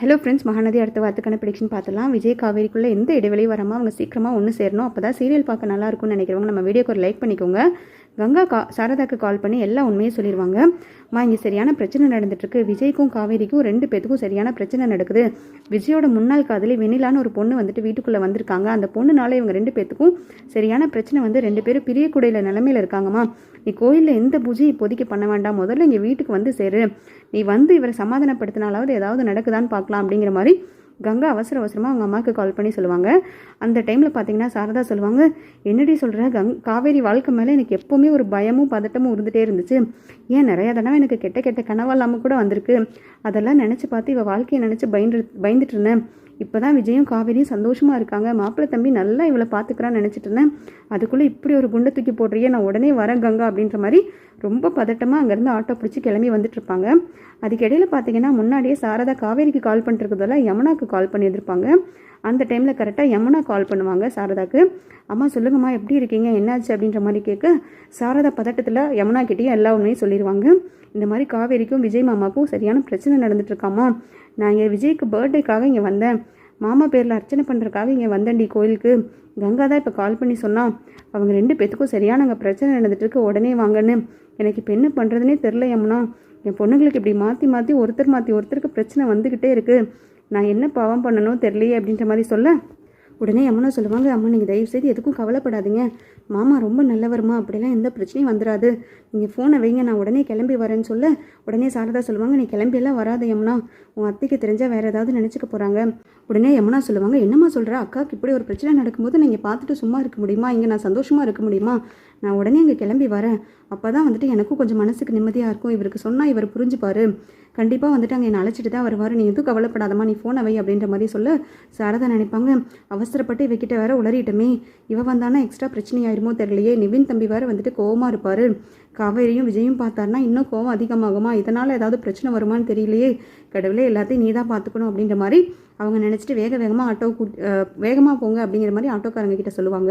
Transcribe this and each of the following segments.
Hello friends Mahanadi அடுத்த வாரத்துக்கான prediction பார்த்துலாம் விஜய் காவேரிக்குள்ளே எந்த இடைவெளி வராமல் அவங்க சீக்கிரமாக ஒன்று சேரணும். அப்போ தான் சீரியல் பார்க்க நல்லா இருக்கும்னு நினைக்கிறவங்க நம்ம வீடியோக்கு ஒரு லைக் பண்ணிக்கோங்க. கங்கா கா சாரதாக்கு கால் பண்ணி எல்லா உண்மையும் சொல்லிடுவாங்க மா இங்கே சரியான பிரச்சனை நடந்துட்டுருக்கு. விஜய்க்கும் காவேரிக்கும் ரெண்டு பேத்துக்கும் சரியான பிரச்சனை நடக்குது. விஜயோட முன்னாள் காதலி வெண்ணிலான்னு ஒரு பொண்ணு வந்துட்டு வீட்டுக்குள்ளே வந்திருக்காங்க. அந்த பொண்ணுனால இவங்க ரெண்டு பேத்துக்கும் சரியான பிரச்சனை வந்து ரெண்டு பேரும் பிரியக்குடையில் நிலமையில இருக்காங்கம்மா. நீ கோயிலில் எந்த பூஜையும் இப்போதைக்கு பண்ண வேண்டாம். முதல்ல இங்கே வீட்டுக்கு வந்து சேரு. நீ வந்து இவரை சமாதானப்படுத்தினாலாவது ஏதாவது நடக்குதான்னு பார்க்கலாம் அப்படிங்கிற மாதிரி கங்கா அவசர அவசரமாக அவங்க அம்மாவுக்கு கால் பண்ணி சொல்லுவாங்க. அந்த டைமில் பார்த்தீங்கன்னா சாரதா சொல்லுவாங்க என்னடி சொல்கிற கங் காவேரி வாழ்க்கை மேலே எனக்கு எப்போவுமே ஒரு பயமும் பதட்டமும் இருந்துகிட்டே இருந்துச்சு. ஏன் நிறையா தடவை எனக்கு கெட்ட கெட்ட கனவெல்லாமல் கூட வந்திருக்கு. அதெல்லாம் நினச்சி பார்த்து இவள் வாழ்க்கையை நினச்சி பயந்து பயந்துட்டு இருந்தேன். இப்போ தான் விஜயும் காவேரியும் சந்தோஷமாக இருக்காங்க. மாப்பிள்ளை தம்பி நல்லா இவளை பார்த்துக்கிறான்னு நினச்சிட்டு இருந்தேன். அதுக்குள்ளே இப்படி ஒரு குண்டை தூக்கி போடுறியே நான் உடனே வரேன் கங்கா அப்படின்ற மாதிரி ரொம்ப பதட்டமாக அங்கேருந்து ஆட்டோ பிடிச்சி கிளம்பி வந்துட்டு இருப்பாங்க. பார்த்தீங்கன்னா முன்னாடியே சாரதா காவேரிக்கு கால் பண்ணிட்டுருக்கதெல்லாம் யமுனாக்கு கால் பண்ணியிருந்திருப்பாங்க. அந்த டைமில் கரெக்டாக யமுனா கால் பண்ணுவாங்க சாரதாக்கு. அம்மா சொல்லுங்கம்மா எப்படி இருக்கீங்க? என்னாச்சு? அப்படின்ற மாதிரி கேட்க சாரதா பதட்டத்தில் யமுனா கிட்டேயும் எல்லா உண்மையும் சொல்லிடுவாங்க இந்த மாதிரி காவேரிக்கும் விஜய் மாமாவுக்கும் சரியான பிரச்சனை நடந்துட்டுருக்காமா? நான் இங்கே விஜய்க்கு பர்த்டேக்காக இங்கே வந்தேன். மாமா பேரில் அர்ச்சனை பண்ணுறதுக்காக இங்கே வந்தேன்டி கோயிலுக்கு. கங்கா தான் இப்போ கால் பண்ணி சொன்னான். அவங்க ரெண்டு பேத்துக்கும் சரியான அங்கே பிரச்சனை நடந்துட்டுருக்கு. உடனே வாங்கன்னு. எனக்கு இப்போ என்ன பண்ணுறதுனே தெரில யமுனா. என் பொண்ணுங்களுக்கு இப்படி மாற்றி மாற்றி ஒருத்தர் மாற்றி ஒருத்தருக்கு பிரச்சனை வந்துக்கிட்டே இருக்குது நான் என்ன பாவம் பண்ணணும் தெரியலையே அப்படின்ற மாதிரி சொல்ல. உடனே அம்மனை சொல்லுவாங்க அம்மா நீங்கள் தயவு செய்து எதுக்கும் கவலைப்படாதீங்க. மாமா ரொம்ப நல்லவருமா அப்படிலாம் எந்த பிரச்சனையும் வந்துடாது நீங்கள் ஃபோனை வைங்க நான் உடனே கிளம்பி வரேன்னு சொல்ல உடனே சாரதா சொல்லுவாங்க நீ கிளம்பியெல்லாம் வராது யமுனா உன் அத்தைக்கு தெரிஞ்சால் வேறு ஏதாவது நினச்சிக்க போகிறாங்க உடனே யமுனா சொல்லுவாங்க என்னம்மா சொல்கிற அக்காவுக்கு இப்படி ஒரு பிரச்சனை நடக்கும்போது நீங்கள் பார்த்துட்டு சும்மா இருக்க முடியுமா? இங்கே நான் சந்தோஷமாக இருக்க முடியுமா? நான் உடனே இங்கே கிளம்பி வரேன். அப்போ தான் வந்துட்டு எனக்கும் கொஞ்சம் மனசுக்கு நிம்மதியாக இருக்கும். இவருக்கு சொன்னால் இவர் புரிஞ்சுப்பாரு. கண்டிப்பாக வந்துட்டு அங்கே என்னை அழைச்சிட்டு தான் வருவார். நீ எதுவும் கவலைப்படாதம்மா நீ ஃபோனை வை அப்படின்ற மாதிரி சொல்ல. சாரதா நினைப்பாங்க அவசரப்பட்டு இவக்கிட்ட வேற உளறிட்டமே. இவ வந்தானா எக்ஸ்ட்ரா பிரச்சனை ஆயிருமோ தெரியலையே. நிவின் தம்பி வேற வந்துட்டு கோவமாக இருப்பார். காவேரியும் விஜயும் பார்த்தாருனா இன்னும் கோவம் அதிகமாகுமா? இதனால் ஏதாவது பிரச்சனை வருமான்னு தெரியலையே. கடவுளே எல்லாத்தையும் நீ தான் பார்த்துக்கணும் அப்படின்ற மாதிரி அவங்க நினச்சிட்டு வேக வேகமாக ஆட்டோ கூட் வேகமாக போங்க அப்படிங்கிற மாதிரி ஆட்டோக்காரங்க கிட்ட சொல்லுவாங்க.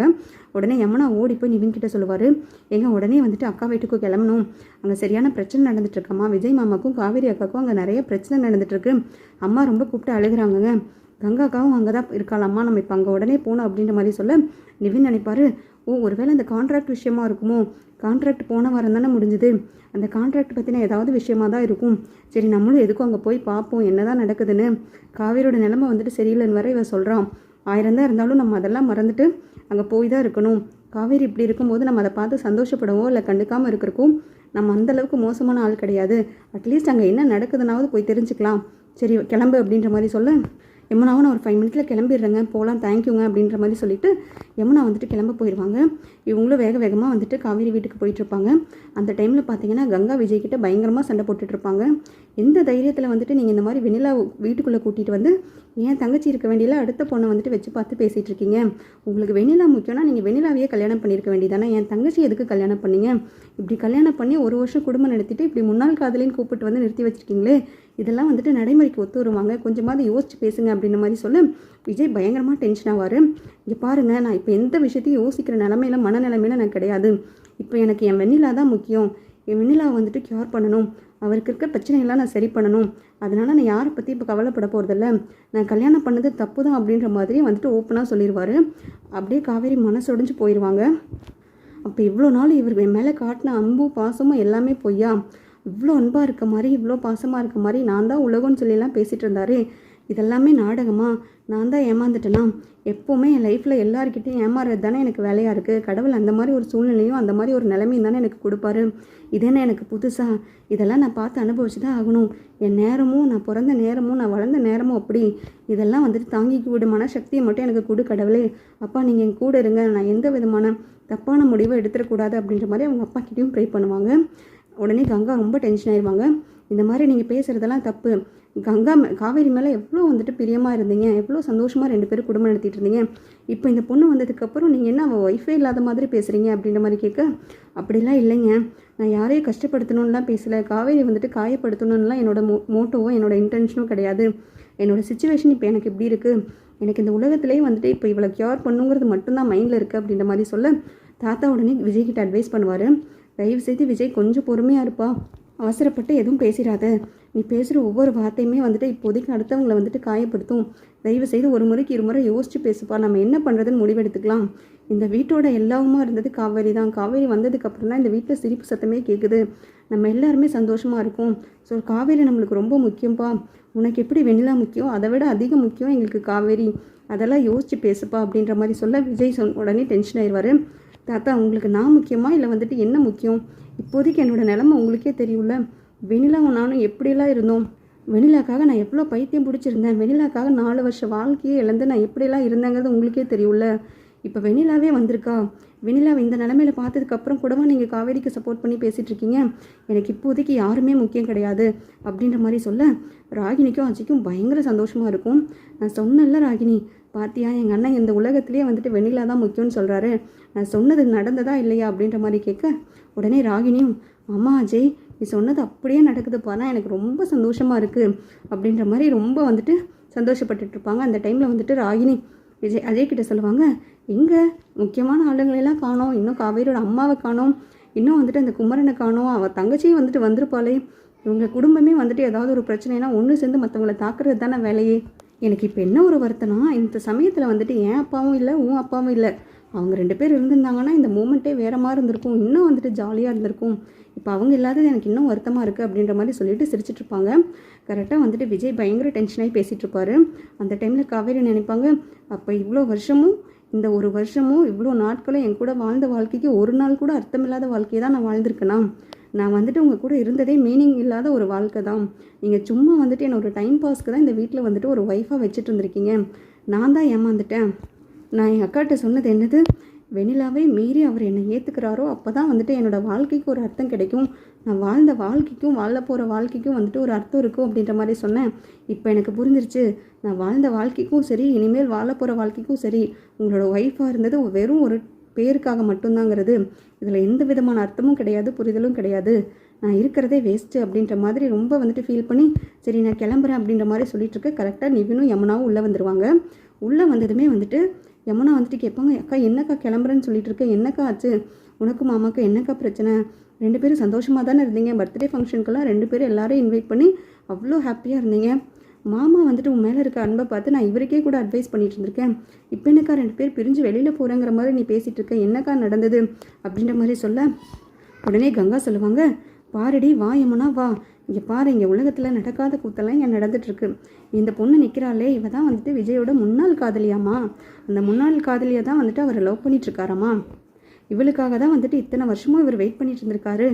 உடனே யமுனா ஓடி போய் நிவின் கிட்ட சொல்லுவார். எங்க உடனே வந்துட்டு அக்கா வீட்டுக்கு கிளம்பணும். அங்கே சரியான பிரச்சனை நடந்துட்டு இருக்கம்மா விஜய் மாமாக்கும் காவேரி அக்காவுக்கும் அங்கே நிறைய பிரச்சனை நடந்துட்டு இருக்கு. அம்மா ரொம்ப கூப்பிட்டு அழுகுறாங்கங்க. கங்காக்காவும் அங்கே தான் இருக்காளாம்மா. நம்ம இப்போ அங்கே உடனே போகணும் அப்படின்ற மாதிரி சொல்ல நிவின் நினைப்பாரு. ஓ ஒருவேளை அந்த கான்ட்ராக்ட் விஷயமா இருக்குமோ? கான்ட்ராக்ட் போன வாரம் தானே முடிஞ்சுது. அந்த கான்ட்ராக்ட் பற்றின ஏதாவது விஷயமா தான் இருக்கும். சரி நம்மளும் எதுக்கும் அங்கே போய் பார்ப்போம் என்ன தான் நடக்குதுன்னு. காவேரியோட நிலைமை வந்துட்டு சரியில்லைன்னு வர இவன் சொல்கிறான் ஆயிரம் தான் இருந்தாலும் நம்ம அதெல்லாம் மறந்துட்டு அங்கே போய் தான் இருக்கணும். காவேரி இப்படி இருக்கும்போது நம்ம அதை பார்த்து சந்தோஷப்படவோ இல்லை கண்டுக்காமல் இருக்கிறக்கும்? நம்ம அந்தளவுக்கு மோசமான ஆள் கிடையாது. அட்லீஸ்ட் அங்கே என்ன நடக்குதுனாவது போய் தெரிஞ்சுக்கலாம். சரி கிளம்பு அப்படின்ற மாதிரி சொல்ல. யமுனாவும் நான் ஒரு ஃபைவ் மினிட்ஸில் கிளம்பிடுறேங்க. போகலாம் தேங்க்யூங்க அப்படின்ற மாதிரி சொல்லிட்டு யமுனா வந்துட்டு கிளம்ப போயிடுவாங்க இவங்களும் வேக வேகமாக வந்துட்டு காவேரி வீட்டுக்கு போயிட்டுருப்பாங்க அந்த டைமில் பார்த்தீங்கன்னா கங்கா விஜய் கிட்ட பயங்கரமாக சண்டை போட்டுட்ருப்பாங்க எந்த தைரியத்தில் வந்துட்டு நீங்கள் இந்த மாதிரி வெண்ணிலா வீட்டுக்குள்ளே கூட்டிகிட்டு வந்து ஏன் தங்கச்சி இருக்க வேண்டியல? அடுத்த பொண்ணை வந்துட்டு வச்சு பார்த்து பேசிகிட்டு இருக்கீங்க. உங்களுக்கு வெண்ணிலா முக்கியம்னா நீங்கள் வெண்ணிலாவையே கல்யாணம் பண்ணியிருக்க வேண்டியதானே? என் தங்கச்சி எதுக்கு கல்யாணம் பண்ணீங்க? இப்படி கல்யாணம் பண்ணி ஒரு வருஷம் குடும்பம் நடத்திட்டு இப்படி முன்னாள் காதலின்னு கூப்பிட்டு வந்து நிறுத்தி வச்சுருக்கீங்களே? இதெல்லாம் வந்துட்டு நடைமுறைக்கு ஒத்து வருவாங்க. கொஞ்சமாவது யோசிச்சு பேசுங்க அப்படின்ற மாதிரி சொல்ல. விஜய் பயங்கரமாக டென்ஷன் ஆவார். இங்கே பாருங்கள் நான் இப்போ எந்த விஷயத்தையும் யோசிக்கிற நிலமையில மனநிலைமையில நான் கிடையாது. இப்போ எனக்கு என் வெண்ணிலா தான் முக்கியம். என் வெண்ணிலா வந்துட்டு க்யூர் பண்ணணும். அவருக்கு இருக்க பிரச்சனையெல்லாம் நான் சரி பண்ணணும். அதனால் நான் யாரை பற்றி இப்போ கவலைப்பட போகிறதில்ல நான் கல்யாணம் பண்ணது தப்பு தான் அப்படின்ற மாதிரி வந்துட்டு ஓப்பனாக சொல்லிடுவார் அப்படியே காவேரி மனசொடைஞ்சு போயிடுவாங்க அப்போ இவ்வளோ நாள் இவர் என் மேலே காட்டின அம்பும் பாசமும் எல்லாமே பொய்யா? இவ்வளோ அன்பாக இருக்க மாதிரி இவ்வளோ பாசமாக இருக்க மாதிரி நான் தான் உலகம்னு சொல்லிலாம் பேசிகிட்டு இருந்தாரு. இதெல்லாமே நாடகமா? நான் தான் ஏமாந்துட்டேனா எப்போவுமே என் லைஃப்பில் எல்லாருக்கிட்டையும் ஏமாறுறது தானே எனக்கு வேலையாக இருக்குது கடவுள் அந்த மாதிரி ஒரு சூழ்நிலையும் அந்த மாதிரி ஒரு நிலைமையும் தானே எனக்கு கொடுப்பாரு. இதென்ன எனக்கு புதுசாக இதெல்லாம் நான் பார்த்து அனுபவிச்சு தான் ஆகணும். என் நேரமும் நான் பிறந்த நேரமும் நான் வளர்ந்த நேரமும் அப்படி. இதெல்லாம் வந்துட்டு தாங்கிக்கு விட மனசக்தியை மட்டும் எனக்கு கொடு கடவுளே. அப்பா நீங்கள் என் கூட இருங்க. நான் எந்த விதமான தப்பான முடிவை எடுத்துடக்கூடாது அப்படின்ற மாதிரி அவங்க அப்பா கிட்டேயும் ப்ரே பண்ணுவாங்க. உடனே கங்கா ரொம்ப டென்ஷன் ஆயிடுவாங்க இந்த மாதிரி நீங்கள் பேசுகிறதெல்லாம் தப்பு. கங்கா மே- காவேரி மேலே எவ்வளோ வந்துட்டு பிரியமாக இருந்தீங்க எவ்வளோ சந்தோஷமாக ரெண்டு பேரும் குடும்பம் நடத்திட்டு இருந்தீங்க. இப்போ இந்த பொண்ணு வந்ததுக்கப்புறம் நீங்கள் என்ன அவள் ஒய்ஃபே இல்லாத மாதிரி பேசுகிறீங்க அப்படின்ற மாதிரி கேட்க அப்படிலாம் இல்லைங்க. நான் யாரையும் கஷ்டப்படுத்தணும்லாம் பேசலை. காவேரி வந்துட்டு காயப்படுத்தணும்லாம் என்னோட மோ மோட்டோவும் என்னோட இன்டென்ஷனும் கிடையாது. என்னோட சுச்சுவேஷன் இப்போ எனக்கு எப்படி இருக்குது எனக்கு இந்த உலகத்துலேயே வந்துட்டு இப்போ இவ்வளோ க்யூர் பண்ணுங்கிறது மட்டும்தான் மைண்டில் இருக்குது அப்படின்ற மாதிரி சொல்ல தாத்தா உடனே விஜய்கிட்ட அட்வைஸ் பண்ணுவார். தயவு செய்து விஜய் கொஞ்சம் பொறுமையாக இருப்பா. அவசரப்பட்டு எதுவும் பேசிடாத. நீ பேசுகிற ஒவ்வொரு வார்த்தையுமே வந்துட்டு இப்போதைக்கு அடுத்தவங்களை வந்துட்டு காயப்படுத்தும். தயவு செய்து ஒரு முறைக்கு இருமுறை யோசிச்சு பேசுப்பா. நம்ம என்ன பண்ணுறதுன்னு முடிவெடுத்துக்கலாம். இந்த வீட்டோட எல்லாவுமா இருந்தது காவேரி தான். காவேரி வந்ததுக்கப்புறம் தான் இந்த வீட்டில் சிரிப்பு சத்தமே கேட்குது நம்ம எல்லாருமே சந்தோஷமாக இருக்கும். ஸோ காவேரி நம்மளுக்கு ரொம்ப முக்கியம்ப்பா உனக்கு எப்படி வெண்ணிலா முக்கியம்? அதை விட அதிக முக்கியம் எங்களுக்கு காவேரி. அதெல்லாம் யோசித்து பேசுப்பா அப்படின்ற மாதிரி சொல்ல விஜய் சொன் உடனே டென்ஷன் ஆயிடுவார் தாத்தா உங்களுக்கு நான் முக்கியமா இல்லை வந்துட்டு என்ன முக்கியம்? இப்போதைக்கு என்னோட நிலமை உங்களுக்கே தெரியும்ல. வெனிலாவும் நானும் எப்படியெல்லாம் இருந்தோம்? வெண்ணிலாக்காக நான் எவ்வளோ பைத்தியம் பிடிச்சிருந்தேன்? வெண்ணிலாக்காக நாலு வருஷம் வாழ்க்கையே இழந்து நான் எப்படியெல்லாம் இருந்தேங்கிறது உங்களுக்கே தெரியும்ல. இப்போ வெனிலாவே வந்திருக்கா? வெண்ணிலாவை இந்த நிலமையில பார்த்ததுக்கப்புறம் கூடவா நீங்கள் காவேரிக்கு சப்போர்ட் பண்ணி பேசிகிட்டு இருக்கீங்க? எனக்கு இப்போதைக்கு யாருமே முக்கியம் கிடையாது. அப்படின்ற மாதிரி சொல்ல ராகினிக்கும் அஜிக்கும் பயங்கர சந்தோஷமாக இருக்கும். நான் சொன்னேன்ல ராகினி பாத்தியா எங்கள் அண்ணன் இந்த உலகத்துலேயே வந்துட்டு வெண்ணிலா தான் முக்கியம்னு சொல்கிறாரு நான் சொன்னது நடந்ததா இல்லையா அப்படின்ற மாதிரி கேட்க உடனே ராகினியும் அம்மா அஜய் நீ சொன்னது அப்படியே நடக்குதுப்பா நான் எனக்கு ரொம்ப சந்தோஷமாக இருக்குது அப்படின்ற மாதிரி ரொம்ப வந்துட்டு சந்தோஷப்பட்டுட்டு இருப்பாங்க. அந்த டைமில் வந்துட்டு ராகினி விஜய் அஜய் கிட்ட சொல்லுவாங்க எங்கே? முக்கியமான ஆளுங்களெல்லாம் காணோம். இன்னும் காவேரியோட அம்மாவை காணோம். இன்னும் வந்துட்டு அந்த குமரனை காணோம். அவள் தங்கச்சியும் வந்துட்டு வந்திருப்பாளே. இவங்க குடும்பமே வந்துட்டு ஏதாவது ஒரு பிரச்சனைனா ஒன்று சேர்ந்து மற்றவங்கள தாக்குறது தானே வேலையே. எனக்கு இப்போ என்ன ஒரு வருத்தம்னா இந்த சமயத்தில் வந்துட்டு என் அப்பாவும் இல்லை உன் அப்பாவும் இல்லை. அவங்க ரெண்டு பேர் இருந்திருந்தாங்கன்னா இந்த மூமெண்ட்டே வேறு மாதிரி இருந்திருக்கும். இன்னும் வந்துட்டு ஜாலியாக இருந்திருக்கும். இப்போ அவங்க இல்லாதது எனக்கு இன்னும் வருத்தமாக இருக்குது அப்படின்ற மாதிரி சொல்லிட்டு சிரிச்சிட்டு இருப்பாங்க. கரெக்டாக வந்துட்டு விஜய் பயங்கர டென்ஷனாகி பேசிகிட்டு இருப்பாரு. அந்த டைமில் காவேரி நினைப்பாங்க அப்போ இவ்வளோ வருஷமும் இந்த ஒரு வருஷமும் இவ்வளோ நாட்களும் என் கூட வாழ்ந்த வாழ்க்கைக்கு ஒரு நாள் கூட அர்த்தமில்லாத வாழ்க்கையை தான் நான் வாழ்ந்திருக்கேனா? நான் வந்துட்டு உங்கள் கூட இருந்ததே மீனிங் இல்லாத ஒரு வாழ்க்கை தான். நீங்கள் சும்மா வந்துட்டு என்னை ஒரு டைம் பாஸ்க்கு தான் இந்த வீட்டில் வந்துட்டு ஒரு ஒய்ஃபாக வச்சுட்டு இருந்திருக்கீங்க. நான் தான் ஏமாந்துட்டேன். நான் என் அக்காட்ட சொன்னது என்னது? வெண்ணிலாவை மீறி அவர் என்னை ஏற்றுக்கிறாரோ அப்போ தான் வந்துட்டு என்னோடய வாழ்க்கைக்கு ஒரு அர்த்தம் கிடைக்கும். நான் வாழ்ந்த வாழ்க்கைக்கும் வாழ போகிற வாழ்க்கைக்கும் வந்துட்டு ஒரு அர்த்தம் இருக்கும் அப்படின்ற மாதிரி சொன்னேன். இப்போ எனக்கு புரிஞ்சிருச்சு. நான் வாழ்ந்த வாழ்க்கைக்கும் சரி இனிமேல் வாழ போகிற வாழ்க்கைக்கும் சரி உங்களோட ஒய்ஃபாக இருந்தது வெறும் ஒரு பேருக்காக மட்டும்தாங்கிறது. இதில் எந்த விதமான அர்த்தமும் கிடையாது புரிதலும் கிடையாது. நான் இருக்கிறதே வேஸ்ட்டு அப்படின்ற மாதிரி ரொம்ப வந்துட்டு ஃபீல் பண்ணி சரி நான் கிளம்புறேன் அப்படின்ற மாதிரி சொல்லிட்டு இருக்க கரெக்டாக நிவினும் யமுனாவும் உள்ளே வந்துடுவாங்க உள்ளே வந்ததுமே வந்துட்டு யமுனா வந்துட்டு கேட்பாங்க அக்கா என்னக்கா கிளம்புறேன்னு சொல்லிட்டு இருக்கேன் என்னக்கா ஆச்சு? உனக்கும் மாமாக்கா என்னக்கா பிரச்சனை? ரெண்டு பேரும் சந்தோஷமாக தானே இருந்தீங்க? பர்த்டே ஃபங்க்ஷனுக்கெல்லாம் ரெண்டு பேரும் எல்லாரும் இன்வைட் பண்ணி அவ்வளோ ஹாப்பியாக இருந்தீங்க. மாமா வந்துட்டு உன் மேலே இருக்க அன்பை பார்த்து நான் இவருக்கே கூட அட்வைஸ் பண்ணிட்டு இருந்திருக்கேன். இப்போ என்னக்கா ரெண்டு பேர் பிரிஞ்சு வெளியில் போகிறேங்கிற மாதிரி நீ பேசிகிட்டு இருக்க என்னக்கா நடந்தது? அப்படின்ற மாதிரி சொல்ல. உடனே கங்கா சொல்லுவாங்க பாருடி வா எம்மனா வா. இங்கே பாரு இங்கே உலகத்தில் நடக்காத கூத்தெல்லாம் இங்கே நடந்துட்டுருக்கு இந்த பொண்ணு நிற்கிறாளே இவ தான் வந்துட்டு விஜயோட முன்னாள் காதலியாமா அந்த முன்னாள் காதலியை தான் வந்துட்டு அவரை லவ் பண்ணிட்டு இருக்காராமா இவளுக்காக தான் வந்துட்டு இத்தனை வருஷமும் இவர் வெயிட் பண்ணிட்டு இருந்திருக்காரு.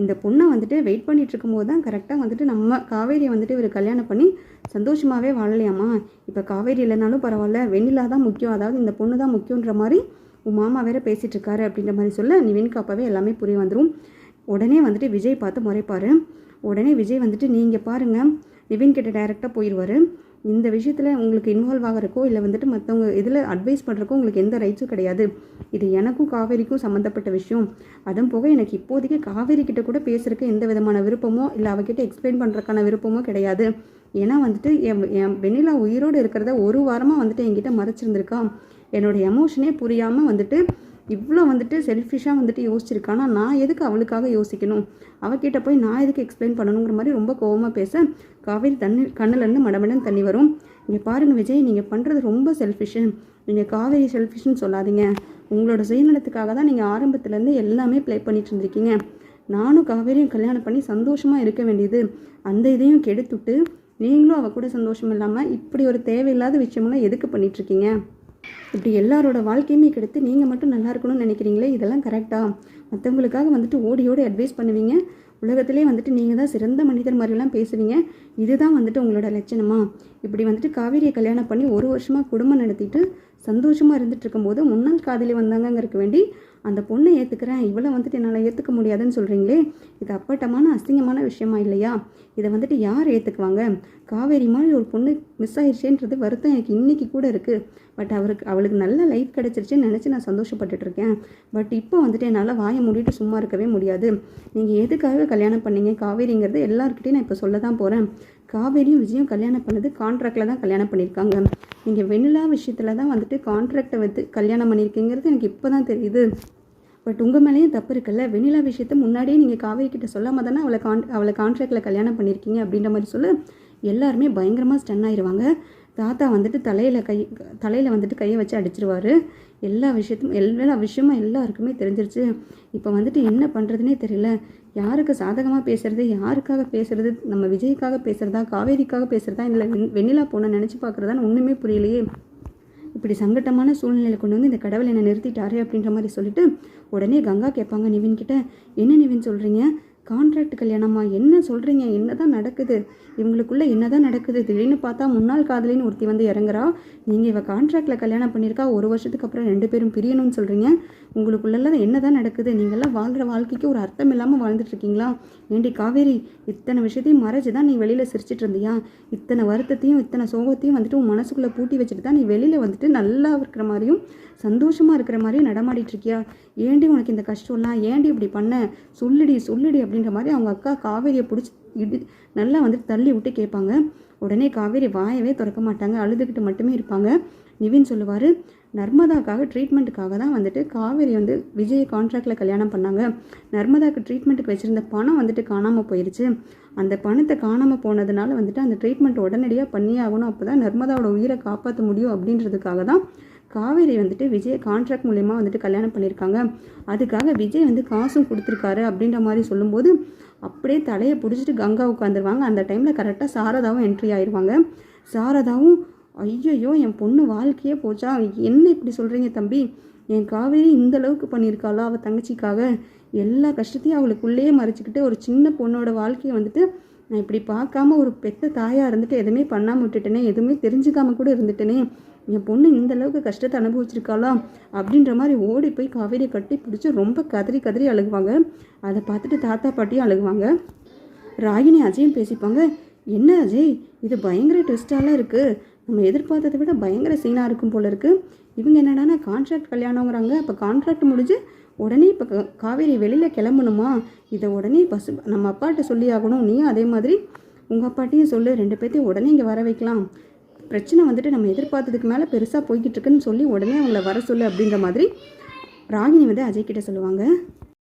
இந்த பொண்ணை வந்துட்டு வெயிட் பண்ணிட்டு இருக்கும்போது தான் கரெக்டாக வந்துட்டு நம்ம காவேரியை வந்துட்டு இவர் கல்யாணம் பண்ணி சந்தோஷமாகவே வாழலையாமா? இப்போ காவேரி இல்லைனாலும் பரவாயில்ல வெண்ணிலா தான் முக்கியம். அதாவது இந்த பொண்ணு தான் முக்கியன்ற மாதிரி உன் மாமா வேற பேசிட்டு இருக்காரு அப்படின்ற மாதிரி சொல்ல நிவின்க்கு அப்போவே எல்லாமே புரிய வந்துடும் உடனே வந்துட்டு விஜய் பார்த்து முறைப்பார். உடனே விஜய் வந்துட்டு நீங்கள் பாருங்கள் நிவின் கிட்ட டைரெக்டாக போயிடுவார் இந்த விஷயத்தில் உங்களுக்கு இன்வால்வ் ஆகிறக்கோ இல்லை வந்துட்டு மற்றவங்க இதில் அட்வைஸ் பண்ணுறக்கோ உங்களுக்கு எந்த ரைட்ஸும் கிடையாது. இது எனக்கும் காவேரிக்கும் சம்மந்தப்பட்ட விஷயம். அதுவும் போக எனக்கு இப்போதைக்கு காவேரி கிட்ட கூட பேசுறதுக்கு எந்த விதமான விருப்பமோ இல்லை அவகிட்ட எக்ஸ்பிளைன் பண்ணுறக்கான விருப்பமோ கிடையாது. ஏன்னா வந்துட்டு என் என் வெண்ணிலா உயிரோடு இருக்கிறத ஒரு வாரமாக வந்துட்டு என்கிட்ட மறைச்சிருந்துருக்கா. என்னோட எமோஷனே புரியாமல் வந்துட்டு இவ்வளோ வந்துட்டு செல்ஃபிஷாக வந்துட்டு யோசிச்சிருக்கானா நான் எதுக்கு அவளுக்காக யோசிக்கணும்? அவகிட்ட போய் நான் எதுக்கு எக்ஸ்பிளைன் பண்ணணுங்கிற மாதிரி ரொம்ப கோவமாக பேச காவேரி தண்ணி கண்ணுலேருந்து மடமடன் தண்ணி வரும். இங்கே பாருங்கள் விஜய் நீங்கள் பண்ணுறது ரொம்ப செல்ஃபிஷு நீங்கள் காவேரி செல்ஃபிஷ்னு சொல்லாதீங்க. உங்களோட சுயநலத்துக்காக தான் நீங்கள் ஆரம்பத்துலேருந்து எல்லாமே ப்ளே பண்ணிட்டு இருந்திருக்கீங்க. நானும் காவேரியும் கல்யாணம் பண்ணி சந்தோஷமாக இருக்க வேண்டியது. அந்த இதையும் கெடுத்துட்டு நீங்களும் அவள் கூட சந்தோஷம் இல்லாமல் இப்படி ஒரு தேவையில்லாத விஷயமெல்லாம் எதுக்கு பண்ணிகிட்ருக்கீங்க இப்படி எல்லாரோட வாழ்க்கையுமே கெடுத்து நீங்கள் மட்டும் நல்லா இருக்கணும்னு நினைக்கிறீங்களே? இதெல்லாம் கரெக்டாக மற்றவங்களுக்காக வந்துட்டு ஓடி ஓடி அட்வைஸ் பண்ணுவீங்க. உலகத்திலே வந்துட்டு நீங்கள் தான் சிறந்த மனிதர் மாதிரிலாம் பேசுவீங்க. இதுதான் வந்துட்டு உங்களோட லட்சணமா? இப்படி வந்துட்டு காவேரியை கல்யாணம் பண்ணி ஒரு வருஷமாக குடும்பம் நடத்திட்டு சந்தோஷமாக இருந்துட்டு இருக்கும்போது முன்னாள் காதலி வந்தாங்கங்கிறதுக்கு வேண்டி அந்த பொண்ணை ஏற்றுக்கிறேன் இவ்வளோ வந்துட்டு என்னால் ஏற்றுக்க முடியாதுன்னு சொல்கிறீங்களே இது அப்பட்டமான அசிங்கமான விஷயமா இல்லையா? இதை வந்துட்டு யார் ஏற்றுக்குவாங்க காவேரி மாதிரி ஒரு பொண்ணு மிஸ் ஆயிடுச்சேன்றது வருத்தம் எனக்கு இன்றைக்கி கூட இருக்குது பட் அவருக்கு அவளுக்கு நல்ல லைஃப் கிடச்சிருச்சுன்னு நினச்சி நான் சந்தோஷப்பட்டுட்டு இருக்கேன். பட் இப்போ வந்துட்டு என்னால் வாயை மூடிட்டு சும்மா இருக்கவே முடியாது. நீங்கள் எதுக்காக கல்யாணம் பண்ணீங்க? காவேரிங்கிறது எல்லாருக்கிட்டையும் நான் இப்போ சொல்ல தான் போகிறேன் காவேரியும் விஜயும் கல்யாணம் பண்ணது கான்ட்ராக்டில் தான் கல்யாணம் பண்ணியிருக்காங்க நீங்கள் வெண்ணிலா விஷயத்தில் தான் வந்துட்டு கான்ட்ராக்டை வந்து கல்யாணம் பண்ணியிருக்கீங்கிறது எனக்கு இப்போ தான் தெரியுது. பட் உங்கள் மேலேயும் தப்பு இருக்குல்ல? வெண்ணிலா விஷயத்த முன்னாடியே நீங்கள் காவேரி கிட்ட சொல்லாமல் தானே அவளை கான் அவளை கான்ட்ராக்டில் கல்யாணம் பண்ணியிருக்கீங்க அப்படின்ற மாதிரி சொல்ல. எல்லாருமே பயங்கரமாக ஸ்டன் ஆயிடுவாங்க தாத்தா வந்துட்டு தலையில் கை தலையில் வந்துட்டு கையை வச்சு அடிச்சிருவார். எல்லா விஷயத்தும் எல்லா விஷயமும் எல்லாருக்குமே தெரிஞ்சிருச்சு. இப்போ வந்துட்டு என்ன பண்ணுறதுனே தெரியல. யாருக்கு சாதகமாக பேசுறது யாருக்காக பேசுறது நம்ம விஜய்க்காக பேசுகிறதா காவேரிக்காக பேசுகிறதா இல்லை வெண் வெண்ணிலா பொண்ணை நினச்சி பார்க்குறதான்னு ஒன்றுமே புரியலையே. இப்படி சங்கட்டமான சூழ்நிலையில் கொண்டு வந்து இந்த கடவுள் என்னை நிறுத்திட்டாரு அப்படின்ற மாதிரி சொல்லிட்டு உடனே கங்கா கேட்பாங்க நிவின் கிட்ட என்ன நிவின் சொல்கிறீங்க கான்ட்ராக்ட் கல்யாணமா? என்ன சொல்கிறீங்க என்ன தான் நடக்குது? இவங்களுக்குள்ளே என்ன தான் நடக்குது? திடீர்னு பார்த்தா முன்னாள் காதலின்னு ஒருத்தி வந்து இறங்குறா. நீங்கள் இவ கான்ட்ராக்டில் கல்யாணம் பண்ணியிருக்கா? ஒரு வருஷத்துக்கு அப்புறம் ரெண்டு பேரும் பிரியணும்னு சொல்கிறீங்க உங்களுக்குள்ளெல்லாம் என்ன தான் நடக்குது? நீங்கள்லாம் வாழ்கிற வாழ்க்கைக்கு ஒரு அர்த்தம் இல்லாமல் வாழ்ந்துட்டு இருக்கீங்களா ஏண்டி காவேரி இத்தனை விஷயத்தையும் மறைச்சு தான் நீ வெளியில் சிரிச்சிட்டு இருந்தியா இத்தனை வருத்தத்தையும் இத்தனை சோகத்தையும் வந்துட்டு உன் மனசுக்குள்ளே பூட்டி வச்சுட்டு தான் நீ வெளியில் வந்துட்டு நல்லா இருக்கிற மாதிரியும் சந்தோஷமாக இருக்கிற மாதிரி நடமாடிட்டுருக்கியா? ஏண்டி உனக்கு இந்த கஷ்டம்லாம் ஏண்டி இப்படி பண்ண? சொல்லுடி சொல்லுடி அப்படின்ற மாதிரி அவங்க அக்கா காவேரியை பிடிச்சி இடி நல்லா வந்துட்டு தள்ளி விட்டு கேட்பாங்க. உடனே காவேரி வாயவே திறக்க மாட்டாங்க. அழுதுகிட்டு மட்டுமே இருப்பாங்க. நிவின் சொல்லுவார் நர்மதாக்காக ட்ரீட்மெண்ட்டுக்காக தான் வந்துட்டு காவேரி வந்து விஜய் கான்ட்ராக்டில் கல்யாணம் பண்ணாங்க. நர்மதாக்கு ட்ரீட்மெண்ட்டுக்கு வச்சுருந்த பணம் வந்துட்டு காணாமல் போயிடுச்சு அந்த பணத்தை காணாமல் போனதுனால வந்துட்டு அந்த ட்ரீட்மெண்ட் உடனடியாக பண்ணியே ஆகணும். அப்போ தான் நர்மதாவோட உயிரை காப்பாற்ற முடியும். அப்படின்றதுக்காக தான் காவேரி வந்துட்டு விஜய் கான்ட்ராக்ட் மூலயமா வந்துட்டு கல்யாணம் பண்ணியிருக்காங்க. அதுக்காக விஜய் வந்து காசும் கொடுத்துருக்காரு அப்படின்ற மாதிரி சொல்லும்போது அப்படியே தலையை பிடிச்சிட்டு கங்கா உட்காந்துருவாங்க அந்த டைமில் கரெக்டாக சாரதாவும் என்ட்ரி ஆயிடுவாங்க சாரதாவும் ஐயையோ என் பொண்ணு வாழ்க்கையே போச்சா? என்ன இப்படி சொல்கிறீங்க தம்பி? என் காவேரி இந்த அளவுக்கு பண்ணியிருக்காளா அவள் தங்கச்சிக்காக? எல்லா கஷ்டத்தையும் அவளுக்குள்ளேயே மறைச்சிக்கிட்டு ஒரு சின்ன பொண்ணோட வாழ்க்கையை வந்துட்டு நான் இப்படி பார்க்காம ஒரு பெத்த தாயாக இருந்துட்டு எதுவுமே பண்ணாமல் விட்டுட்டேனே எதுவுமே தெரிஞ்சுக்காம கூட இருந்துட்டேனே என் பொண்ணு இந்த அளவுக்கு கஷ்டத்தை அனுபவிச்சிருக்காளா அப்படின்ற மாதிரி ஓடி போய் காவேரியை கட்டி பிடிச்சி ரொம்ப கதறி கதறி அழுகுவாங்க. அதை பார்த்துட்டு தாத்தா பாட்டியும் அழுகுவாங்க. ராகினி அஜயும் பேசிப்பாங்க என்ன அஜய்? இது பயங்கர ட்விஸ்டாலாம் இருக்குது நம்ம எதிர்பார்த்ததை விட பயங்கர சீனாக இருக்கும் போல இருக்குது இவங்க என்னடானா கான்ட்ராக்ட் கல்யாணங்கிறாங்க அப்போ கான்ட்ராக்ட் முடிஞ்சு உடனே இப்போ காவேரி வெளியில் கிளம்பணுமா? இதை உடனே பசு நம்ம அப்பாட்ட சொல்லி ஆகணும். நீயும் அதே மாதிரி உங்கள் அப்பாட்டையும் சொல்லு. ரெண்டு பேர்த்தையும் உடனே இங்கே வர வைக்கலாம். பிரச்சனை வந்துட்டு நம்ம எதிர்பார்த்ததுக்கு மேலே பெருசாக போய்கிட்டு இருக்குன்னு சொல்லி உடனே அவங்கள வர சொல்லு அப்படின்ற மாதிரி ராகினி வந்து அஜய் கிட்ட சொல்லுவாங்க.